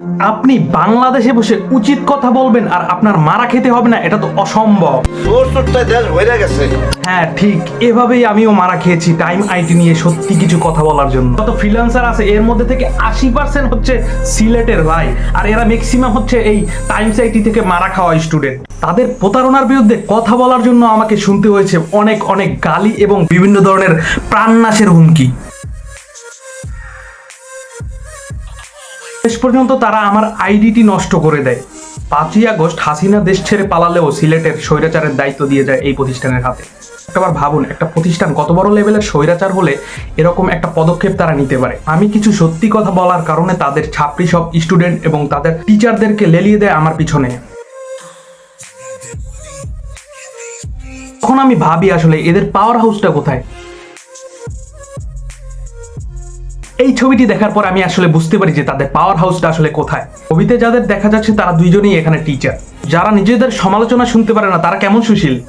আপনি বাংলাদেশে বসে উচিত কথা বলবেন আর আপনার মারা খেতে হবে না এটা তো অসম্ভব। হয়ে গেছে। হ্যাঁ ঠিক এভাবেই আমিও মারা খেয়েছি টাইম আইটি নিয়ে সত্যি কিছু কথা বলার জন্য। কত ফ্রিল্যান্সার আছে এর মধ্যে থেকে আশি পার্সেন্ট হচ্ছে সিলেটের ভাই আর এরা ম্যাক্সিমাম হচ্ছে এই টাইমস আইটি থেকে মারা খাওয়া স্টুডেন্ট তাদের প্রতারণার বিরুদ্ধে কথা বলার জন্য আমাকে শুনতে হয়েছে অনেক অনেক গালি এবং বিভিন্ন ধরনের প্রাণনাশের হুমকি। শেষ পর্যন্ত তারা আমার আইডিটি নষ্ট করে দেয়। পাঁচই আগস্ট হাসিনা দেশ ছেড়ে পালালেও সিলেটের স্বৈরাচারের দায়িত্ব দিয়ে যায় এই প্রতিষ্ঠানের হাতে। একবার ভাবুন, একটা প্রতিষ্ঠান কত বড় লেভেলের স্বৈরাচার হলে এরকম একটা পদক্ষেপ তারা নিতে পারে? আমি কিছু সত্যি কথা বলার কারণে তাদের ছাত্রী সব স্টুডেন্ট এবং তাদের টিচারদেরকে লেলিয়ে দেয় আমার পিছনে। তখন আমি ভাবি আসলে এদের পাওয়ার হাউসটা কোথায়? এই ছবিটি দেখার পর আমি আসলে বুঝতে পারি যে তাদের পাওয়ার হাউসটা আসলে কোথায়। ছবিতে যাদের দেখা যাচ্ছে তারা দুইজনেই এখানে টিচার যারা নিজেদের সমালোচনা শুনতে পারে না তারা কেমন সুশীল?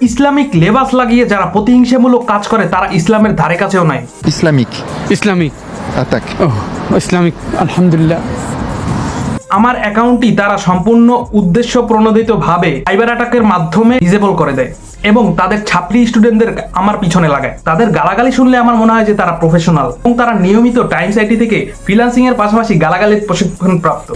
ইসলামিক লেবাস লাগিয়ে যারা প্রতিহিংসামূলক কাজ করে তারা ইসলামের ধারে কাছেও নাই। ইসলামিক। attaque. ইসলামিক আলহামদুলিল্লাহ। আমার অ্যাকাউন্টটি তারা সম্পূর্ণ উদ্দেশ্য প্রণোদিত ভাবে সাইবার অ্যাটাকের মাধ্যমে ডিজেবল করে দেয় এবং তাদের ছাত্রী স্টুডেন্টদের আমার পিছনে লাগায়। তাদের গালাগালি শুনলে আমার মনে হয় যে তারা প্রফেশনাল এবং তারা নিয়মিত টাইমস আইটি থেকে ফ্রিল্যান্সিং এর পাশাপাশি গালাগালির প্রশিক্ষণ প্রাপ্ত।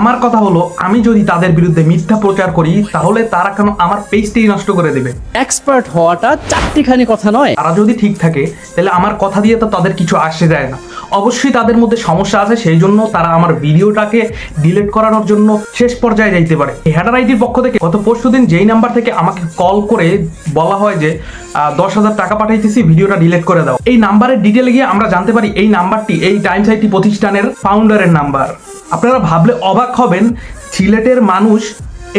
আমার কথা হলো আমি যদি তাদের বিরুদ্ধে মিথ্যা প্রচার করি তাহলে তারা কেন আমার পেজটাই নষ্ট করে দেবে? এক্সপার্ট হওয়াটা চারটিখানি কথা নয়। তারা যদি ঠিক থাকে তাহলে আমার কথা দিয়ে তো তাদের কিছু আসে যায় না। অবশ্যই তাদের মধ্যে সমস্যা আছে সেই জন্য তারা আমার ভিডিওটাকে ডিলিট করানোর জন্য শেষ পর্যায়ে যাইতে পারে। হ্যাডার আইডির পক্ষ থেকে গত পরশু দিন যেই নাম্বার থেকে আমাকে কল করে বলা হয় যে দশ হাজার টাকা পাঠাইতেছি ভিডিওটা ডিলিট করে দাও। এই নাম্বারের ডিটেলে গিয়ে আমরা জানতে পারি এই নাম্বারটি এই টাইমস আইটি প্রতিষ্ঠানের ফাউন্ডারের নাম্বার। আপনারা ভাবলে অবাক হবেন, সিলেটের মানুষ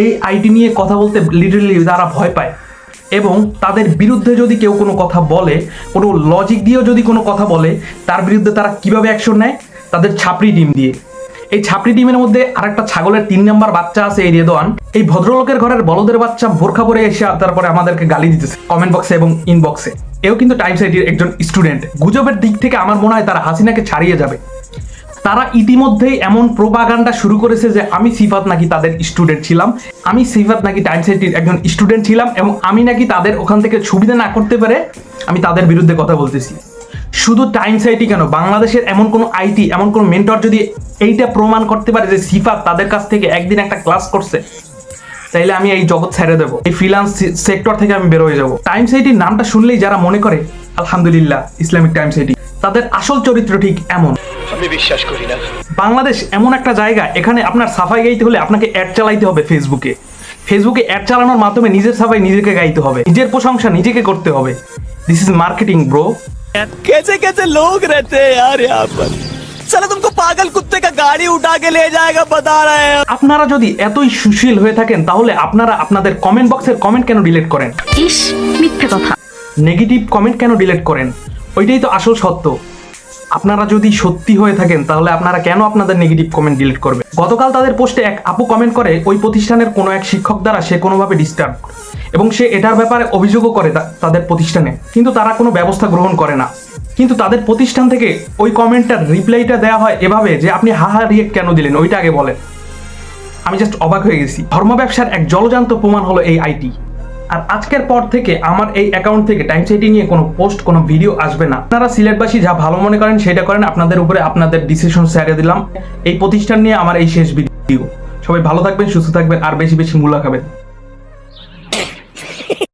এই আইটি নিয়ে কথা বলতে লিটারেলি তারা ভয় পায় এবং তাদের বিরুদ্ধে যদি কেউ কোনো কথা বলে, কোনো লজিক দিয়েও যদি কোনো কথা বলে, তার বিরুদ্ধে তারা কীভাবে অ্যাকশন নেয়? তাদের ছাপড়ি টিম দিয়ে। এই ছাপড়ি টিমের মধ্যে আরেকটা ছাগলের তিন নাম্বার বাচ্চা আছে এই রেদোয়ান। এই ভদ্রলোকের ঘরের বলদের বাচ্চা বোরখা পরে এসে তারপরে আমাদেরকে গালি দিতেছে কমেন্ট বক্সে এবং ইনবক্সে এও কিন্তু টাইমস আইটির একজন স্টুডেন্ট গুজবের দিক থেকে আমার মনে হয় তারা হাসিনাকে ছাড়িয়ে যাবে। তারা ইতিমধ্যেই এমন প্রোপাগান্ডা শুরু করেছে যে আমি সিফাত নাকি তাদের স্টুডেন্ট ছিলাম। আমি সিফাত নাকি টাইমস আইটির একজন স্টুডেন্ট ছিলাম এবং আমি নাকি তাদের ওখান থেকে সুবিধা না করতে পারে আমি তাদের বিরুদ্ধে কথা বলতেছি। শুধু টাইমস আইটি কেন? বাংলাদেশের এমন কোনো আইটি এমন কোনো মেন্টর যদি এইটা প্রমাণ করতে পারে যে সিফাত তাদের কাছ থেকে একদিন একটা ক্লাস করছে, তাইলে আমি এই জগৎ ছেড়ে দেবো। এই ফ্রিলান্স সেক্টর থেকে আমি বের হয়ে যাব। টাইমস আইটির নামটা শুনলেই যারা মনে করে আলহামদুলিল্লাহ ইসলামিক টাইমস আইটি তাদের আসল চরিত্র ঠিক এমন আমি বিশ্বাস করি না বাংলাদেশ এমন একটা জায়গা এখানে আপনার সাফাই গাইতে হলে আপনাকে অ্যাড চালাইতে হবে ফেসবুকে ফেসবুকে অ্যাড চালানোর মাধ্যমে নিজের সাফাই নিজেকে গাইতে হবে নিজের প্রশংসা নিজেকে করতে হবে দিস ইজ মার্কেটিং ব্রো कैसे कैसे लोग रहते हैं यार यहाँ पर चलो तुमको पागल कुत्ते का गाड़ी उठा के ले जाएगा बता रहे हैं আপনারা যদি এতই সুশীল হয়ে থাকেন তাহলে আপনারা আপনাদের কমেন্ট বক্সের কমেন্ট কেন ডিলিট করেন ইস মিথ্যে কথা নেগেটিভ কমেন্ট কেন ডিলিট করেন? ওইটাই তো আসল সত্য। আপনারা যদি সত্যি হয়ে থাকেন, তাহলে আপনারা কেন আপনাদের নেগেটিভ কমেন্ট ডিলিট করবে গতকাল তাদের পোস্টে এক আপু কমেন্ট করে, ওই প্রতিষ্ঠানের কোনো এক শিক্ষক দ্বারা সে কোনোভাবে ডিস্টার্ব এবং সে এটার ব্যাপারে অভিযোগও করে তাদের প্রতিষ্ঠানে। কিন্তু তারা কোনো ব্যবস্থা গ্রহণ করে না। কিন্তু তাদের প্রতিষ্ঠান থেকে ওই কমেন্টটার রিপ্লাইটা দেওয়া হয় এভাবে যে আপনি হাহা রিয়েক্ট কেন দিলেন? ওইটা আগে বলেন। আমি জাস্ট অবাক হয়ে গেছি। ধর্ম ব্যবসার এক জলজান্ত প্রমাণ হলো এই আইটি। আর আজকের পর থেকে আমার এই অ্যাকাউন্ট থেকে টাইম সেটি নিয়ে কোনো পোস্ট কোনো ভিডিও আসবে না। আপনারা সিলেটবাসী যা ভালো মনে করেন সেটা করেন, আপনাদের উপরে আপনাদের ডিসিশন ছেড়ে দিলাম। এই প্রতিষ্ঠান নিয়ে আমার এই শেষ ভিডিও সবাই ভালো থাকবেন, সুস্থ থাকবেন, আর বেশি বেশি মূল্য খাবেন।